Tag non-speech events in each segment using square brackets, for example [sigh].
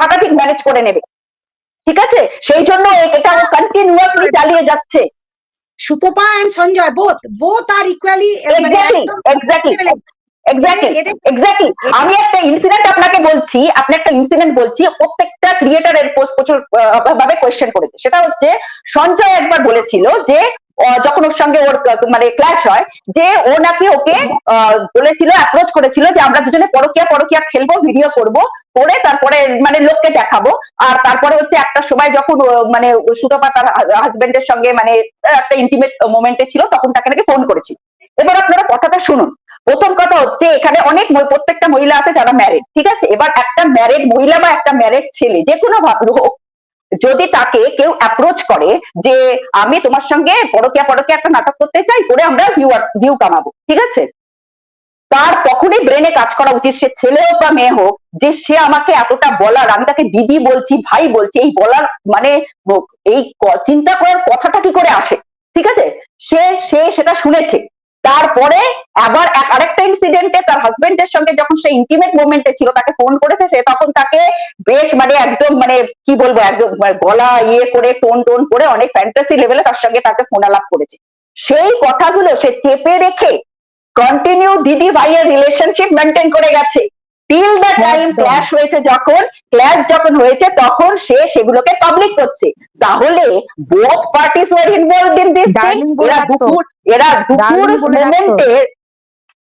টাকা ঠিক ম্যানেজ করে নেবে। ঠিক আছে? সেই জন্য এটা কন্টিনিউয়াসলি চালিয়ে যাচ্ছে। Sutapa and Sanjay both both R equally exactly exactly exactly exactly আমি একটা ইনসিডেন্ট আপনাকে বলছি আপনি একটা ইনসিডেন্ট বলছি প্রত্যেকটা ক্রিয়েটারের প্রচুর ভাবে কোয়েশ্চেন করেছে। সেটা হচ্ছে সঞ্জয় একবার বলেছিল যে যখন ওর সঙ্গে ওর মানে ক্লাস হয় যে ও নাকি ওকে বলেছিল অ্যাপ্রোচ করেছিল যে আমরা দুজনে পরকিয়া পরকিয়া খেলব ভিডিও করব। করে তারপরে মানে লোককে দেখাবো। আর তারপরে হচ্ছে একটা সময় যখন মানে সুতপা তার হাজবেন্ডের সঙ্গে মানে একটা ইন্টিমেট মোমেন্টে ছিল, তখন তাকে নাকি ফোন করেছিল এবার আপনারা কথাটা শুনুন। প্রথম কথা হচ্ছে, এখানে অনেক প্রত্যেকটা মহিলা আছে যারা ম্যারিড ঠিক আছে? এবার একটা ম্যারিড মহিলা বা একটা ম্যারিড ছেলে, যে কোনো হোক যদি তাকে কেউ অ্যাপ্রোচ করে যে, আমি তোমার সঙ্গে পরকিয়া পরকিয়া একটা নাটক করতে চাই, করে আমরা ভিউয়ার্স ভিউ কামাবো। ঠিক আছে? তার তখনই ব্রেনে কাজ করা উচিত, সে ছেলে হোক বা মেয়ে হোক, যে সে আমাকে এতটা বলার, আমি তাকে দিদি বলছি, ভাই বলছি, এই বলার মানে এই চিন্তা করার কথাটা কি করে আসে? ঠিক আছে? সে সে সেটা শুনেছে। তারপরে আবার আরেকটা ইনসিডেন্টে তার হাজবেন্ডের সঙ্গে যখন সে ইন্টিমেট মোমেন্টে ছিল, তাকে ফোন করেছে, সে তখন তাকে বেশ মানে একদম মানে কি বলব, একদম মানে গলা ইয়ে করে, টোন টোন করে অনেক ফ্যান্টাসি লেভেলে তার সঙ্গে তাকে ফোন আলাপ করেছে। সেই কথাগুলো সে চেপে রেখে কন্টিনিউ দিদি ভাইয়ের রিলেশনশিপ মেনটেন করে গেছে। টিল দ্য টাইম ক্ল্যাশ হয়েছে যখন ক্ল্যাশ যখন হয়েছে তখন সে সেগুলোকে পাবলিক করছে। তাহলে both parties were involve in this এরা দুপুর এরা দুপুর। মোমেন্টে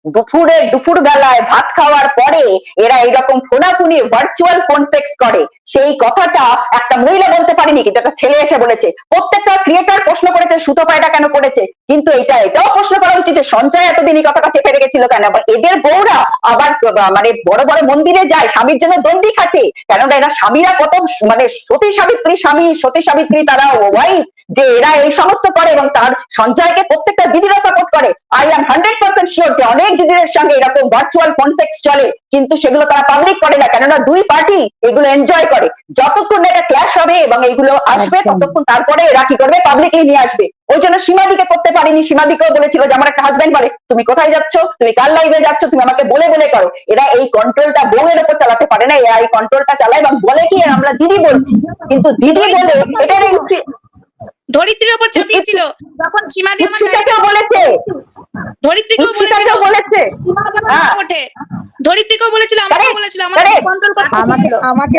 দুপুরে দুপুর বেলায় ভাত খাওয়ার পরে এরা এরকম ফোনাফুনি ভার্চুয়াল ফোন সেক্স করে। সেই কথাটা একটা মহিলা বলতে পারেনি, কিন্তু একটা ছেলে এসে বলেছে। প্রত্যেকটা ক্রিয়েটার প্রশ্ন করেছে সুতপা এটা কেন করেছে কিন্তু এটা, এটাও প্রশ্ন করা উচিত যে সঞ্চয় এতদিন এই কথাটা চেপে রেখেছিল কেন? আবার এদের বউরা আবার মানে বড় বড় মন্দিরে যায়, স্বামীর জন্য দণ্ডি খাটে। কেননা এরা স্বামীরা কত মানে সতী সাবিত্রী, স্বামী সতী সাবিত্রী, তারা ওয়াইফ যে এরা এই সমস্ত করে এবং তার সঞ্চয়কে প্রত্যেকটা দিদিরা সাপোর্ট করে। I am hundred percent sure যে অনেক দিদিদের সঙ্গে এরকম ভার্চুয়াল কনসেক্ট চলে কিন্তু সেগুলো তারা পাবলিক করে না কেননা দুই পার্টি এগুলো এনজয় করে। যতক্ষণ এটা ক্ল্যাশ হবে এবং এগুলো আসবে ততক্ষণ তারপরে এরা কি করবে? পাবলিকলি নিয়ে আসবে। ওই জন্য সীমাদিকে করতে পারিনি। সীমাদিকেও বলেছিল যে আমার একটা হাজবেন্ড বলে তুমি কোথায় যাচ্ছ? তুমি কার লাইভে যাচ্ছ? তুমি আমাকে বলে বলে করো। এরা এই কন্ট্রোলটা বউয়ের উপর চালাতে পারে না এরা এই কন্ট্রোলটা চালায় এবং বলে কি আমরা দিদি বলছি। কিন্তু দিদি বলে এটার ধরিত্রীর ওপর [laughs] চাপিয়েছিল যখন আমার ইপ্সিতাকেও বলেছে? ধরিত্রীকেও বলেছে? সীমা হ্যাঁ। ওঠে? ধরিত্রীকেও বলেছিল? Correct, বলেছিল আমাকে কন্ট্রোল করতে আমাকে আমাকে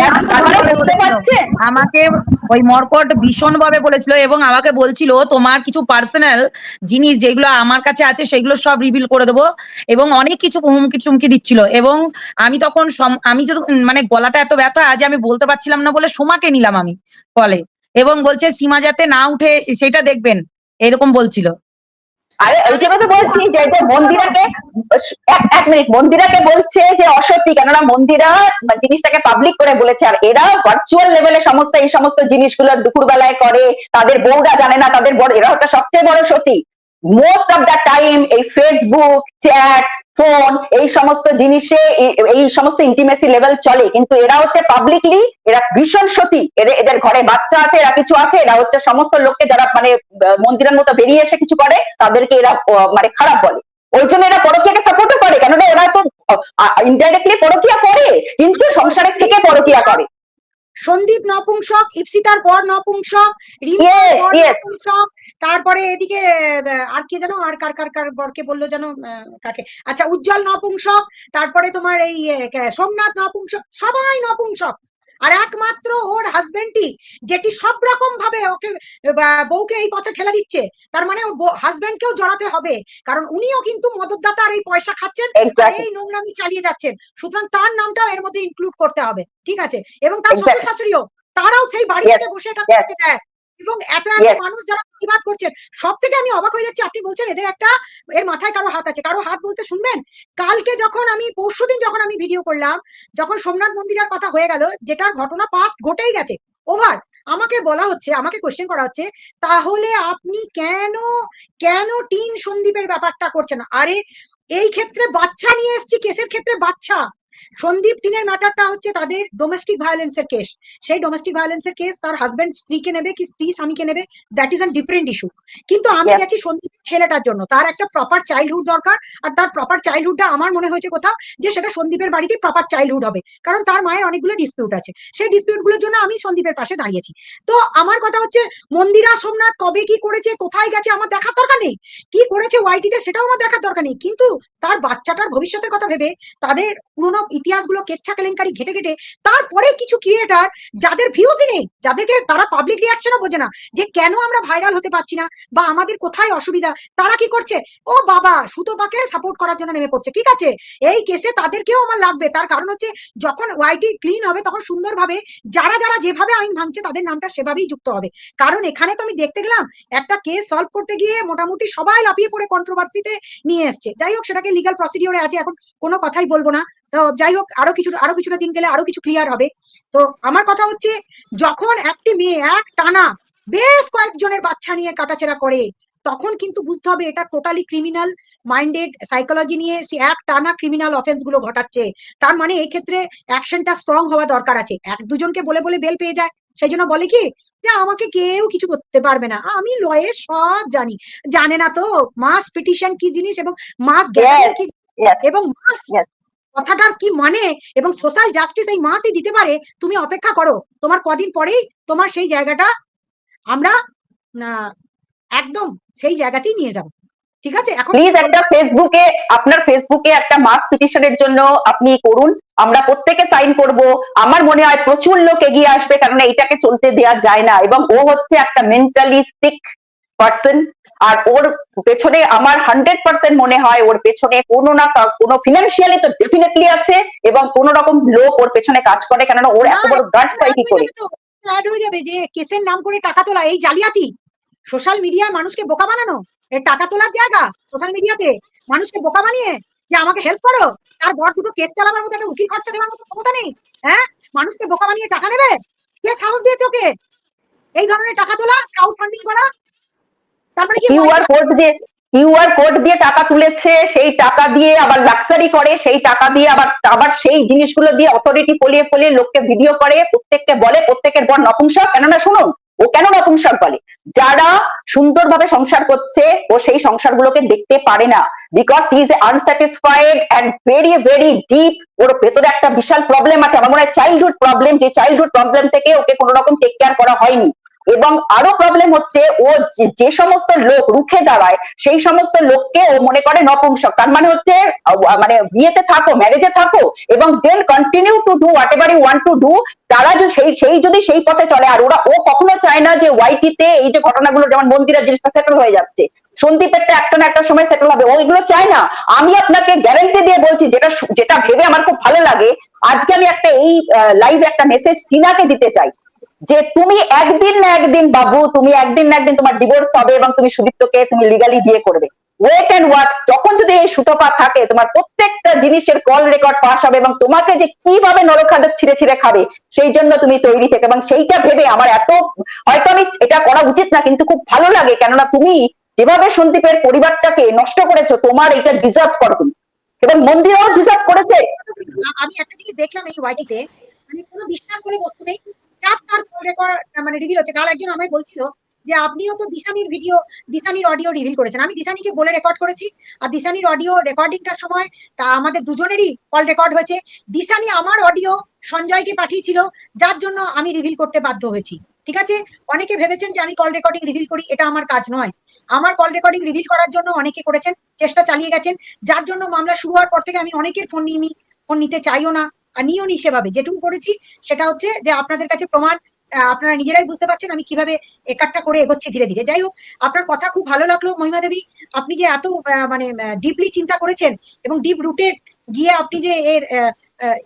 আমাকে ওই মর্কট ভীষণ ভাবে বলেছিল এবং আমাকে বলছিল তোমার কিছু পার্সোনাল জিনিস যেগুলো আমার কাছে আছে সেগুলো সব রিভিল করে দেবো। এবং অনেক কিছু হুমকি চুমকি দিচ্ছিল। এবং আমি তখন আমি যদি মানে গলাটা এত ব্যথা আজ আমি বলতে পারছিলাম না বলে সোমাকে নিলাম আমি কলে। এবং বলছে সীমা যাতে না উঠে, সেটা দেখবেন, এরকম বলছিল। আরে, ওই তো বলছি যে যে মন্দিরাকে, এক মিনিট, মন্দিরাকে বলছে যে অসত্যি কেননা মন্দিরা জিনিসটাকে পাবলিক করে বলেছে, আর এরা ভার্চুয়াল লেভেলে সমস্ত, এই সমস্ত জিনিসগুলো দুপুর বেলায় করে, তাদের বউরা জানে না, তাদের বড়, এরা হচ্ছে সবচেয়ে বড় সতী। মোস্ট অফ দ্য টাইম এই ফেসবুক চ্যাট ফোন এই সমস্ত জিনিসে এই- সমস্ত ইন্টিমেসি লেভেল চলে। কিন্তু এরা হচ্ছে পাবলিকলি এরা ভীষণ সতী। এদের এদের ঘরে বাচ্চা আছে এরা কিছু আছে এরা হচ্ছে সমস্ত লোককে যারা মানে মন্দিরের মতো বেরিয়ে এসে কিছু করে তাদেরকে এরা মানে খারাপ বলে। ওই জন্য এরা পরকিয়াকে সাপোর্টও করে কেননা এরা তো ইনডাইরেক্টলি পরকিয়া করে কিন্তু সংসারের থেকে পরকিয়া করে। সন্দীপ নপুংসক ইপসিতার পর নপুংসক বর yes. নপুংসক তারপরে এদিকে আর কে জানো আর কার কার কার বরকে বলল জানো আহ, কাকে? আচ্ছা উজ্জ্বল নপুংসক তারপরে তোমার এই সোমনাথ নপুংসক সবাই নপুংসক। আর একমাত্র ওর হাজবেন্ডই যেটি সব রকম ভাবে ওকে বউকে এই পথে ঠেলে দিচ্ছে তার মানে ওর হাজবেন্ডকেও জড়াতে হবে কারণ উনিও কিন্তু মদতদাতা আর এই পয়সা খাচ্ছেন এই নোংরামি চালিয়ে যাচ্ছেন। সুতরাং তার নামটাও এর মধ্যে ইনক্লুড করতে হবে ঠিক আছে? এবং তার শ্বশুর শাশুড়িও তারাও সেই বাড়ি Yes, থেকে বসে এটা করতে দেয়। এবং এত এত মানুষ যারা প্রতিবাদ করছেন সব থেকে আমি অবাক হয়ে যাচ্ছি। আপনি বলছেন এদের একটা এর মাথায় কারও হাত আছে। কারও হাত বলতে শুনবেন? কালকে যখন আমি পরশুদিন যখন আমি ভিডিও করলাম যখন সোমনাথ মন্দিরের কথা হয়ে গেল যেটার ঘটনা পাস্ট ঘটেই গেছে ওভার আমাকে বলা হচ্ছে আমাকে কোশ্চেন করা হচ্ছে তাহলে আপনি কেন কেন টিন সন্দীপের ব্যাপারটা করছেন? আরে এই ক্ষেত্রে বাচ্চা নিয়ে এসেছি কেসের ক্ষেত্রে বাচ্চা। সন্দীপ টিনের ম্যাটারটা হচ্ছে তাদের ডোমেস্টিক ভায়োলেন্সের কেস সেই ডোমেস্টিক ভায়োলেন্সের কেস তার হাজবেন্ড স্ত্রীকে নেবে কি স্ত্রী স্বামীকে নেবে? That is an different issue কিন্তু আমি. গেছি সন্দীপ ছেলেটার জন্য। তার একটা প্রপার চাইল্ডহুড দরকার আর তার প্রপার চাইল্ডহুডটা আমার মনে হয়েছে কোথাও যে সেটা সন্দীপের বাড়িতে প্রপার চাইল্ডহুড হবে। কারণ তার মায়ের অনেকগুলো ডিসপিউট আছে। সেই ডিসপিউটগুলোর জন্য আমি সন্দীপের পাশে দাঁড়িয়েছি। তো আমার কথা হচ্ছে মন্দিরা সোমনাথ কবে কি করেছে কোথায় গেছে আমার দেখার দরকার নেই। কি করেছে ওয়াইটিতে সেটাও আমার দেখার দরকার নেই। কিন্তু তার বাচ্চাটার ভবিষ্যতের কথা ভেবে তাদের পুরোনো ইতিহাসগুলো কেচ্ছা কেলেঙ্কারি ঘেটে ঘেটে তারপরে কিছু ক্রিয়েটার যাদের ভিউজই নেই, যাদেরকে তারা পাবলিক রিয়াকশনও বোঝে না যে কেন আমরা ভাইরাল হতে পারছি না বা আমাদের কোথায় অসুবিধা, তারা কি করছে? ও বাবা, সুতোপাকে সাপোর্ট করার জন্য নেমে পড়ছে, ঠিক আছে? এই কেসে তাদেরকেও আমার লাগবে, তার কারণ হচ্ছে যখন ওয়াইটি ক্লিন হবে তখন সুন্দরভাবে যারা যারা যেভাবে আইন ভাঙছে তাদের নামটা সেভাবেই যুক্ত হবে। কারণ এখানে তো আমি দেখতে গেলাম, একটা কেস সলভ করতে গিয়ে মোটামুটি সবাই লাফিয়ে পড়ে কন্ট্রোভার্সিতে নিয়ে এসছে। যাই হোক, সেটাকে লিগাল প্রসিডিওরে আছে, এখন কোনো কথাই বলব না। তো যাই হোক আরও কিছু আরও কিছুটা দিন গেলে আরও কিছু ক্লিয়ার হবে। তো আমার কথা হচ্ছে যখন একটি মেয়ে এক টানা বেশ কয়েকজনের বাচ্চা নিয়ে কাটাছেড়া করে তখন কিন্তু বুঝতে হবে এটা টোটালি ক্রিমিনাল মাইন্ডেড সাইকোলজি নিয়ে সে এক টানা ক্রিমিনাল অফেন্সগুলো ঘটাচ্ছে। তার মানে এই ক্ষেত্রে অ্যাকশনটা স্ট্রং হওয়া দরকার আছে। এক দুজনকে বলে বলে বেল পেয়ে যায়। সেই জন্য বলে কি যে আমাকে কেউ কিছু করতে পারবে না। আমি লয়ে সব জানি। জানে না তো মাস পিটিশন কি জিনিস এবং মাস কি এবং মাস. কথাটার কি মানে? এবং সোশ্যাল জাস্টিস এই মাসই দিতে পারে, তুমি অপেক্ষা করো। তোমার কদিন পরেই তোমার সেই জায়গাটা আমরা একদম সেই জায়গাতেই নিয়ে যাব। ঠিক আছে? এখন প্লিজ একটা ফেসবুকে আপনার ফেসবুকে একটা মাস পিটিশনের জন্য আপনি করুন। আমরা প্রত্যেকে সাইন করব। আমার মনে হয় প্রচুর লোক এগিয়ে আসবে, কারণ এটাকে চলতে দেওয়া যায় না। এবং ও হচ্ছে একটা মেন্টালি সিক পার্সন আর ওর পেছনে আমার হান্ড্রেড পার্সেন্ট মনে হয় ওর পেছনে কোনো না কোনো ফিনান্সিয়ালি তো ডেফিনেটলি আছে এবং কোন রকম লোক ওর পেছনে কাজ করে কেননা ওর এত বড় গার্ডস পাই কি করে অ্যাড হয়ে যাবে যে কেসের নাম করে টাকা তোলা এই জালিয়াতি সোশ্যাল মিডিয়া মানুষকে বোকা বানানো এর টাকা তোলার জায়গা সোশ্যাল মিডিয়াতে মানুষকে বোকা বানিয়ে যে আমাকে হেল্প করো তার বর দুটো কেস চালাবার মতো একটা উকিল খরচা দেওয়ার মতো ক্ষমতা নেই হ্যাঁ মানুষকে বোকা বানিয়ে টাকা নেবে কে সাহস দিয়েছে ওকে এই ধরনের টাকা তোলা ক্রাউড ফান্ডিং করা তারপরে কি কিউআর কোড যে কিউআর কোড দিয়ে টাকা তুলেছে সেই টাকা দিয়ে আবার লাক্সারি করে সেই টাকা দিয়ে আবার আবার সেই জিনিসগুলো দিয়ে অথরিটি ফলিয়ে ফলিয়ে লোককে ভিডিও করে প্রত্যেককে বলে প্রত্যেকের বর নপুংসক কেননা শুনুন ও কেন নপুংসক বলে? যারা সুন্দরভাবে সংসার করছে ও সেই সংসারগুলোকে দেখতে পারে না। Because he is unsatisfied and very very deep ওর ভেতরে একটা বিশাল প্রবলেম আছে। আমার মনে হয় চাইল্ডহুড প্রবলেম যে চাইল্ডহুড প্রবলেম থেকে ওকে কোনো রকম টেক কেয়ার করা হয়নি। এবং আরও প্রবলেম হচ্ছে, ও যে- সমস্ত লোক রুখে দাঁড়ায়, সেই সমস্ত লোককে ও মনে করে নপুংসক। তার মানে হচ্ছে মানে বিয়েতে থাকো ম্যারেজে থাকো, এবং then continue to do whatever you want to do তারা যে সেই সেই যদি সেই পথে চলে, আর ওরা, ও কখনো চায় না যে ওয়াইটিতে এই যে ঘটনাগুলো, যেমন মন্দিরের জিনিসটা সেটেল হয়ে যাচ্ছে সন্দীপেরটা একটা না একটা সময় সেটেল হবে, ও এগুলো চায় না। আমি আপনাকে গ্যারান্টি দিয়ে বলছি, যেটা যেটা ভেবে আমার খুব ভালো লাগে, আজকে আমি একটা এই লাইভ একটা মেসেজ টিনাকে দিতে চাই। যে তুমি একদিন না একদিন বাবু, তুমি একদিন না একদিন তোমার ডিভোর্স হবে এবং তুমি সুদীপ্তকে তুমি লিগালি বিয়ে করবে। ওয়েট এন্ড ওয়াচ তখন যদি এই সুতপা থাকে, তোমার প্রত্যেকটা জিনিসের কল রেকর্ড পাস হবে এবং তোমাকে যে কীভাবে নরখাদক ছিঁড়ে ছিঁড়ে খাবে, সেই জন্য তুমি তৈরি থেকে, এবং সেইটা ভেবে আমার এত, হয়তো আমি এটা করা উচিত না, কিন্তু খুব ভালো লাগে, কেননা তুমি যেভাবে সন্দীপের পরিবারটাকে নষ্ট করেছ, তোমার এটা ডিজার্ভ করো তুমি। এবং মন্দিরও ডিজার্ভ করেছে। আমি একটা জিনিস দেখলাম এই ওয়াইটিতে মানে কোনো বিশ্বাস বলে বস্তু নেই চাপ তার ফোন রেকর্ড মানে রিভিল হচ্ছে। কাল একজন আমায় বলছিল যে, আপনিও তো দিশানির ভিডিও দিশানির অডিও রিভিল করেছেন। আমি দিশানিকে বলে রেকর্ড করেছি। আর দিশানির অডিও রেকর্ডিংটার সময় তা আমাদের দুজনেরই কল রেকর্ড হয়েছে। দিশানি আমার অডিও সঞ্জয়কে পাঠিয়েছিল, যার জন্য আমি রিভিল করতে বাধ্য হয়েছি। ঠিক আছে? অনেকে ভেবেছেন যে আমি কল রেকর্ডিং রিভিল করি, এটা আমার কাজ নয়। আমার কল রেকর্ডিং রিভিল করার জন্য অনেকে করেছেন, চেষ্টা চালিয়ে গেছেন। যার জন্য মামলা শুরু হওয়ার পর থেকে আমি অনেকের ফোন নিয়ে ফোন নিতে চাইও না। আর নিও নি সেভাবে। যেটুকু করেছি, সেটা হচ্ছে যে আপনাদের কাছে প্রমাণ আপনারা নিজেরাই বুঝতে পারছেন আমি কীভাবে একাটটা করে এগোচ্ছি ধীরে ধীরে। যাই হোক আপনার কথা খুব ভালো লাগল মহিমা দেবী। আপনি যে এত মানে ডিপলি চিন্তা করেছেন এবং ডিপ রুটে গিয়ে আপনি যে এর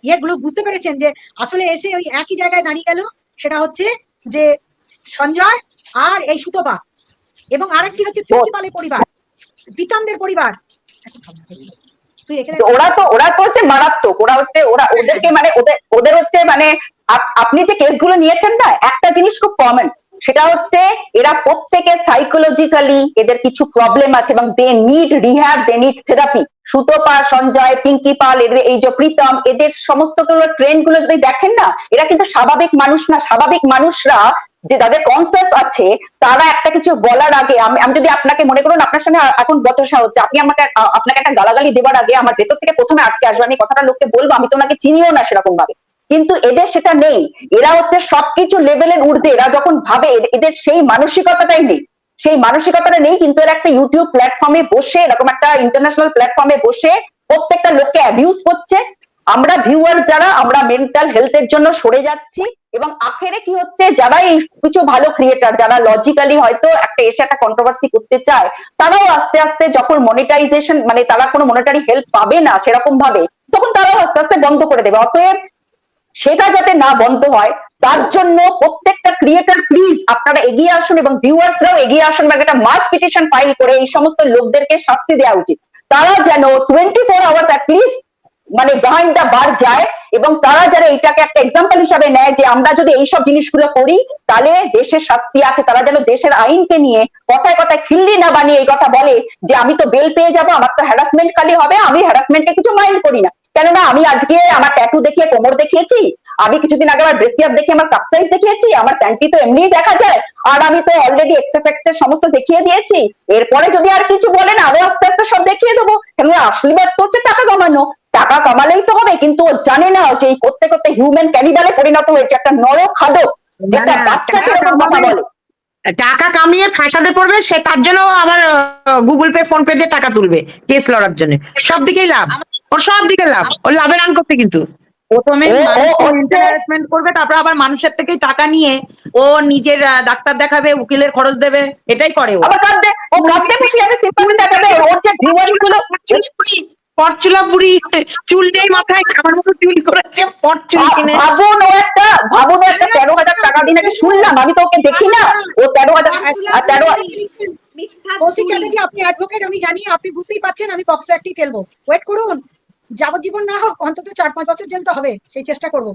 ইয়েগুলো বুঝতে পেরেছেন যে আসলে এসে ওই একই জায়গায় দাঁড়িয়ে গেল সেটা হচ্ছে যে সঞ্জয় আর এই সুতপা এবং আরেকটি হচ্ছে প্রিন্সিপালের পরিবার প্রীতমদের পরিবার। তুই রেখে ওরা তো ওরা তো হচ্ছে মারাত্মক। ওরা হচ্ছে, ওরা ওদেরকে মানে ওদের হচ্ছে মানে আপনি যে কেসগুলো নিয়েছেন না, একটা জিনিস খুব কমন সেটা হচ্ছে, এরা প্রত্যেকে সাইকোলজিক্যালি এদের কিছু প্রবলেম আছে এবং they need rehab they need therapy Sutapa Sanjay, Pinky Pal, এদের এই যে প্রীতম, এদের সমস্ত ট্রেন্ডগুলো যদি দেখেন না, এরা কিন্তু স্বাভাবিক মানুষ না। স্বাভাবিক মানুষরা যে যাদের কনসেপ্ট আছে, তারা একটা কিছু বলার আগে, আমি যদি আপনাকে মনে করুন, আপনার সঙ্গে এখন বচসা হচ্ছে, আপনি আমাকে আপনাকে একটা গালাগালি দেওয়ার আগে আমার ভেতর থেকে প্রথমে আটকে আসবে, আমি কথাটা লোককে বলব, আমি তো ওনাকে চিনিও না সেরকম ভাবে কিন্তু এদের সেটা নেই। এরা হচ্ছে সবকিছু লেভেলের ঊর্ধ্বে, এরা যখন ভাবে, এদের সেই মানসিকতাটাই নেই। সেই মানসিকতাটা নেই, কিন্তু এরা একটা ইউটিউব প্ল্যাটফর্মে বসে, এরকম একটা ইন্টারন্যাশনাল প্ল্যাটফর্মে বসে প্রত্যেকটা লোককে অ্যাবিউজ করছে আমরা ভিউয়ার যারা, আমরা মেন্টাল হেলথের জন্য সরে যাচ্ছি এবং আখেরে কি হচ্ছে, যারা এই কিছু ভালো ক্রিয়েটার যারা লজিক্যালি হয়তো একটা এসে একটা কন্ট্রোভার্সি করতে চায়, তারাও আস্তে আস্তে যখন মনিটাইজেশন মানে তারা কোনো মনিটারি হেল্প পাবে না সেরকম ভাবে, তখন তারাও আস্তে আস্তে বন্ধ করে দেবে। অতএব সেটা যাতে না বন্ধ হয়, তার জন্য প্রত্যেকটা ক্রিয়েটার প্লিজ আপনারা এগিয়ে আসুন এবং ভিউয়ার্সরাও এগিয়ে আসুন বা একটা মাস পিটিশন ফাইল করে এই সমস্ত লোকদেরকে শাস্তি দেওয়া উচিত। তারা যেন টোয়েন্টি ফোর আওয়ার্স অ্যাটলিস্ট মানে দা বার যায় এবং তারা যারা এটাকে একটা এক্সাম্পল হিসাবে নেয় যে আমরা যদি এইসব জিনিসগুলো করি, তাহলে দেশের শাস্তি আছে, তারা যেন দেশের আইনকে নিয়ে কথায় কথায় খিল্লি না বানিয়ে এই কথা বলে যে আমি তো বেল পেয়ে যাব, আমার তো হ্যারাসমেন্ট খালি হবে, আমি হ্যারাসমেন্টকে কিছু মাইন্ড করি না। কেননা আমি আজকে আমার ট্যাটু দেখিয়ে কোমর দেখিয়েছি, আমি কিছুদিন আগে আমার ব্রেসিয়াপ দেখে আমার কাপ সাইজ দেখিয়েছি, আমার প্যান্টি তো এমনিই দেখা যায় আর আমি তো অলরেডি এক্সএফএক্স এর সমস্ত দেখিয়ে দিয়েছি। এরপরে যদি আর কিছু বলেন আরও আস্তে আস্তে সব দেখিয়ে দেবো। কেননা আসলে ব্যাপার তো হচ্ছে টাকা কামানো। টাকা কামালেই তো হবে কিন্তু ও জানে না যে এই করতে করতে হিউম্যান ক্যানিবালে পরিণত হয়েছে একটা নর খাদক যেটা বাচ্চা কথা। বলে। টাকা কামিয়ে ফাঁসাতে পড়বে সে তার জন্য আমার গুগল পে ফোন পে দিয়ে টাকা তুলবে কেস লড়ার জন্য। সব দিকেই লাভ ওর সব দিকে লাভ ওর লাভের আন করতে কিন্তু। প্রথমে হ্যারাসমেন্ট করবে তারপর আবার মানুষের থেকে টাকা নিয়ে ও নিজের ডাক্তার দেখাবে উকিলের খরচ দেবে এটাই করে ও পরচুলা বুড়ি চুল দিয়ে মাথায় খাবার মতো চুল করেছে পরচুল কিনে ভাবুন ও একটা ভাবুন একটা তেরো হাজার টাকা দিয়ে নাকি শুনলাম আমি তো ওকে দেখি না ও তেরো হাজার তেরো আপনি অ্যাডভোকেট আমি জানি আপনি বুঝতেই পারছেন আমি পক্সো একটি ফেলব ওয়েট করুন যাবজ্জীবন না হোক অন্তত চার পাঁচ বছর জেল তো হবে সেই চেষ্টা করব।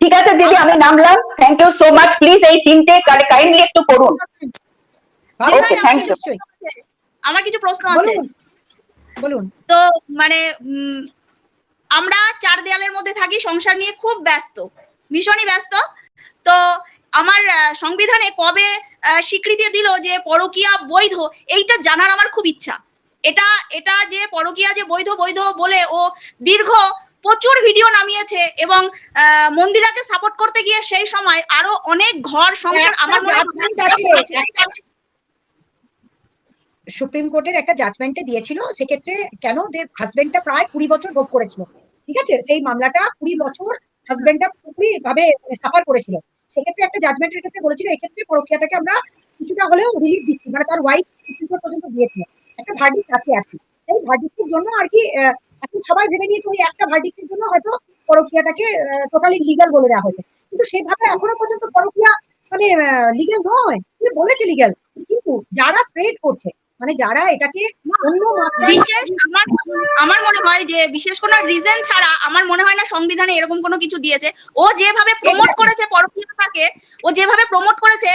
ঠিক আছে দিদি আমি নামলাম। Thank you so much please এই তিনটে কাইন্ডলি একটু করুন আমার কিছু প্রশ্ন আছে। বলুন। তো মানে উম, আমরা চার দেয়ালের মধ্যে থাকি সংসার নিয়ে খুব ব্যস্ত ভীষণই ব্যস্ত। তো আমার আহ, সংবিধানে কবে আহ, স্বীকৃতি দিল যে পরকীয়া বৈধ এইটা জানার আমার খুব ইচ্ছা। এটা এটা যে পরকীয়া যে বৈধ বৈধ বলে ও দীর্ঘ প্রচুর ভিডিও নামিয়েছে এবং মন্দিরাকে সাপোর্ট করতে গিয়ে সেই সময় আরও অনেক ঘর সংসার আমার মনে সুপ্রিম কোর্টের একটা জাজমেন্টে দিয়েছিল সেক্ষেত্রে কেন ওদের হাজবেন্ডটা প্রায় কুড়ি বছর ভোগ করেছিল। ঠিক আছে? সেই মামলাটা কুড়ি বছর হাজবেন্ডটা পুরোপুরি ভাবে সাফার করেছিল। সেক্ষেত্রে একটা জাজমেন্টের ক্ষেত্রে বলেছিল এক্ষেত্রে পরকীয়াটাকে আমরা কিছুটা হলেও রিলিফ দিচ্ছি। মানে তার ওয়াইফ সুপ্রিম কোর্ট পর্যন্ত দিয়েছিল। একটা ভার্ডিক্ট আছে ভার্ডিক্টের জন্য আর কি এখন সবাই ভেবে নিয়েছে ওই একটা ভার্ডিক্টের জন্য হয়তো পরকীয়াটাকে টোটালি লিগাল বলে দেওয়া হয়েছে। কিন্তু সেভাবে এখনও পর্যন্ত পরকীয়া মানে লিগেল নয় বলেছে লিগেল কিন্তু যারা স্প্রেড করছে মানে যারা এটাকে অন্য বিশেষ আমার আমার মনে হয় যে বিশেষ কোনো রিজন ছাড়া আমার মনে হয় না সংবিধানে এরকম কোনো কিছু দিয়েছে। ও যেভাবে প্রমোট করেছে পরকীয়তাকে ও যেভাবে প্রমোট করেছে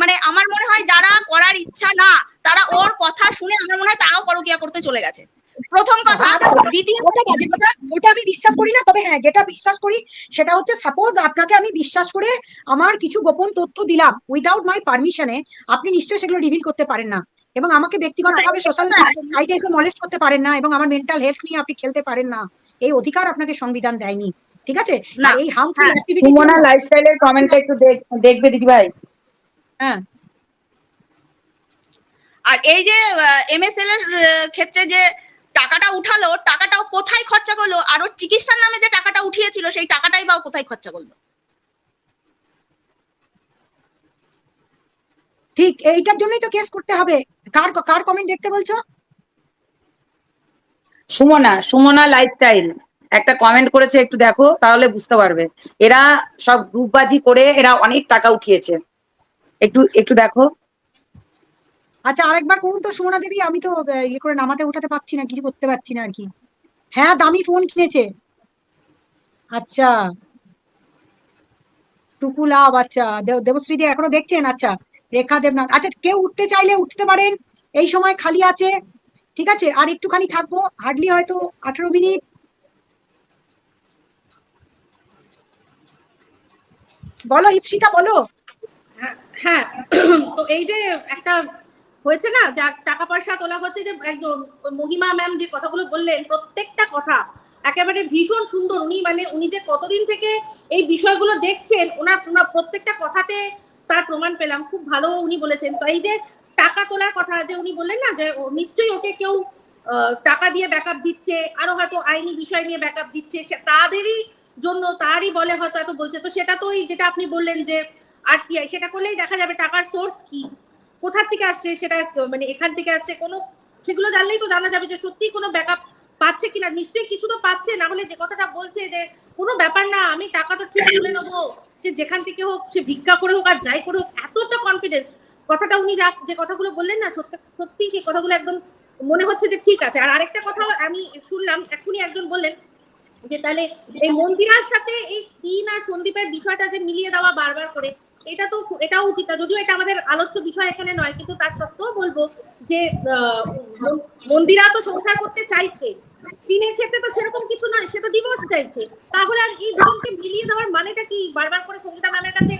মানে আমার মনে হয় যারা করার ইচ্ছা না তারা ওর কথা শুনে আমার মনে হয় তারাও পরকীয়া করতে চলে গেছে। প্রথম কথা দ্বিতীয় ওটা বাজে কথা, ওটা আমি বিশ্বাস করি না তবে হ্যাঁ যেটা বিশ্বাস করি সেটা হচ্ছে সাপোজ আপনাকে আমি বিশ্বাস করে আমার কিছু গোপন তথ্য দিলাম উইদাউট মাই পারমিশনে আপনি নিশ্চয়ই সেগুলো রিভিল করতে পারেন না। এবং আমাকে ব্যক্তিগতভাবে সোশ্যাল সাইটে এসে মলেস্ট করতে পারেন না এবং আমার মেন্টাল হেলথ নিয়ে আপনি খেলতে পারেন না। এই অধিকার আপনাকে সংবিধান দেয়নি ঠিক আছে? না, এই হার্মফুল হ্যাঁ, অ্যাক্টিভিটি লাইফস্টাইলের কমেন্টটা একটু দেখ- দেখবে দিদি ভাই হ্যাঁ। আর এই যে এমএসএল এর ক্ষেত্রে যে টাকাটা উঠালো টাকাটাও কোথায় খরচা করল? আর ওর চিকিৎসার নামে যে টাকাটা উঠিয়েছিল সেই টাকাটাই বা কোথায় খরচা করল? ঠিক এইটার জন্যই তো কেস করতে হবে। কার কার কমেন্ট দেখতে বলছো? সুমনা সুমনা লাইফস্টাইল একটা কমেন্ট করেছে একটু দেখো তাহলে বুঝতে পারবে। এরা সব গ্রুপবাজি করে এরা অনেক টাকা উঠিয়েছে। একটু একটু দেখো। আচ্ছা আরেকবার করুন তো সুমনা দেবী আমি তো ইয়ে করে নামাতে উঠাতে পারছি না কিছু করতে পারছি না আর কি। হ্যাঁ দামি ফোন কিনেছে। আচ্ছা। টুকু লাভ আচ্ছা। দেব- দেবশ্রী দি এখনও দেখছেন? আচ্ছা রেখা দেবনাথ। আচ্ছা কেউ উঠতে চাইলে উঠতে পারেন। এই সময় খালি আছে। ঠিক আছে আর একটুখানি থাকব। হার্ডলি হয়তো আঠারো মিনিট। বলো ইপসিতা বলো। হ্যাঁ, হ্যাঁ। তো এই যে একটা হয়েছে না? যা টাকা পয়সা তোলা হচ্ছে যে একদম মহিমা ম্যাম যে কথাগুলো বললেন, প্রত্যেকটা কথা একেবারে ভীষণ সুন্দর। উনি মানে উনি যে কতদিন থেকে এই বিষয়গুলো দেখছেন, ওনার প্রত্যেকটা কথাতে তার প্রমাণ পেলাম। খুব ভালো উনি বলেছেন। তো এই যে টাকা তোলার কথা যে উনি বললেন না, যে নিশ্চয়ই ওকে কেউ টাকা দিয়ে ব্যাকআপ দিচ্ছে, আরও হয়তো আইনি বিষয় নিয়ে ব্যাকআপ দিচ্ছে তাদেরই জন্য তারই বলে হয়তো এত বলছে। তো সেটা তো যেটা আপনি বললেন যে আরটিআই সেটা করলেই দেখা যাবে টাকার সোর্স কি? কোথার থেকে আসছে সেটা মানে এখান থেকে আসছে কোনো, সেগুলো জানলেই তো জানা যাবে যে সত্যি কোনো ব্যাকআপ পাচ্ছে কিনা। নিশ্চয়ই কিছু তো পাচ্ছে, না হলে যে কথাটা বলছে যে কোনো ব্যাপার না, আমি টাকা তো ঠিক তুলে নেব। সে যেখান থেকে হোক, সে ভিক্ষা করে হোক আর যাই করে হোক, এতটা কনফিডেন্স কথাটা উনি যা, যে কথাগুলো বললেন না, সত্যি সত্যি সেই কথাগুলো একদম মনে হচ্ছে যে ঠিক আছে। আর আরেকটা কথা আমি শুনলাম এখনই একজন বললেন যে তাহলে এই মন্দিরার সাথে এই তিন আর সন্দীপের বিষয়টা যে মিলিয়ে দেওয়া বারবার করে এটা তো এটাও উচিত যদিও এটা আমাদের আলোচ্য বিষয় এখানে নয়, কিন্তু তার সত্ত্বেও বলব যে মন্দিরা তো সংসার করতে চাইছে। তিনের ক্ষেত্রে তো সেরকম কিছু নয়, সে তো ডিভোর্স চাইছে। তাহলে আর এই দুজনকে মিলিয়ে দেওয়ার মানেটা কি? বারবার করে সঙ্গীতা ম্যামের কাছে